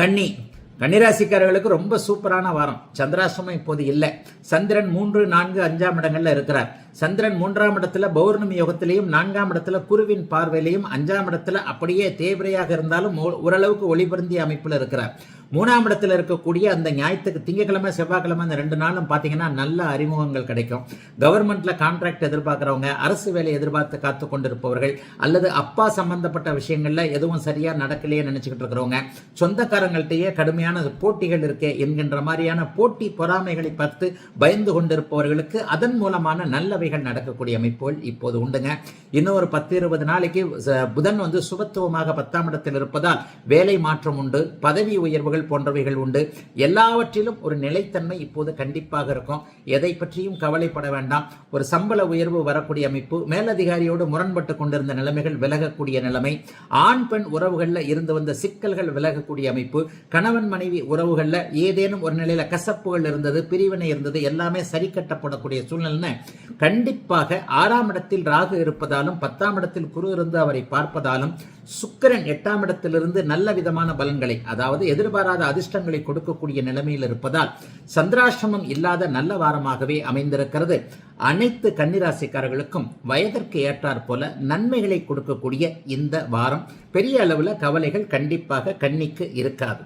கன்னி. கன்னிராசிக்காரர்களுக்கு ரொம்ப சூப்பரான வாரம். சந்திராசிரமம் இப்போது இல்லை. சந்திரன் மூன்று நான்கு அஞ்சாம் இடங்கள்ல இருக்கிறார். சந்திரன் மூன்றாம் இடத்துல பௌர்ணமி யோகத்திலையும் நான்காம் இடத்துல குருவின் பார்வையிலையும் அஞ்சாம் இடத்துல அப்படியே தேவரையாக இருந்தாலும் ஓ- ஓரளவுக்கு ஒளிபருந்திய அமைப்பில் இருக்கிறார். மூணாம் இடத்துல இருக்கக்கூடிய அந்த ஞாயிற்றுக்கு திங்கக்கிழமை செவ்வாய்க்கிழமை அந்த ரெண்டு நாளும் பார்த்தீங்கன்னா நல்ல அறிமுகங்கள் கிடைக்கும். கவர்மெண்ட்ல கான்ட்ராக்ட் எதிர்பார்க்குறவங்க அரசு வேலை எதிர்பார்த்து காத்து கொண்டிருப்பவர்கள் அல்லது அப்பா சம்பந்தப்பட்ட விஷயங்கள்ல எதுவும் சரியா நடக்கலையே நினைச்சுக்கிட்டு இருக்கிறவங்க சொந்தக்காரங்கள்ட்டையே கடுமையான போட்டிகள் இருக்கே என்கின்ற மாதிரியான போட்டி பொறாமைகளை பார்த்து பயந்து கொண்டிருப்பவர்களுக்கு அதன் மூலமான நல்லவைகள் நடக்கக்கூடிய அமைப்புகள் இப்போது உண்டுங்க. இன்னும் ஒரு பத்து இருபது நாளைக்கு புதன் வந்து சுபத்துவமாக பத்தாம் இடத்தில் இருப்பதால் வேலை மாற்றம் உண்டு. பதவி உயர்வுகள் போன்றவைகள் உண்டு. எல்லாவற்றிலும் ஒரு நிலைத்தன்மை இப்போது கண்டிப்பாக இருக்கும். எதை பற்றியும் கவலைப்பட வேண்டாம். ஒரு சம்பள உயர்வு வரக்கூடிய அமைப்பு மேலதிகாரியோடு முரண்பட்டு கொண்டிருந்த நிலைமைகள் விலகக்கூடிய நிலைமை ஆண் பெண் உறவுகளில் இருந்து வந்த சிக்கல்கள் விலகக்கூடிய அமைப்பு கணவன் மனைவி உறவுகளில் ஏதேனும் ஒரு நிலையில கசப்புகள் இருந்தது பிரிவினை இருந்தது எல்லாமே சரி கட்டப்படக்கூடிய சூழ்நிலை கண்டிப்பாக ஆறாம் இடத்தில் ராகு இருப்பதாலும் பத்தாம் இடத்தில் குரு இருந்து அவரை பார்ப்பதாலும் சுக்கிரன் எட்டாம் இடத்திலிருந்து நல்ல விதமான பலன்களை அதாவது எதிர்பாராத அதிர்ஷ்டங்களை கொடுக்கக்கூடிய நிலைமையில் இருப்பதால் சந்திராஷ்டமம் இல்லாத நல்ல வாரமாகவே அமைந்திருக்கிறது. அனைத்து கன்னிராசிக்காரர்களுக்கும் வயதிற்கு ஏற்றாற் போல நன்மைகளை கொடுக்கக்கூடிய இந்த வாரம் பெரிய அளவில் கவலைகள் கண்டிப்பாக கன்னிக்கு இருக்காது.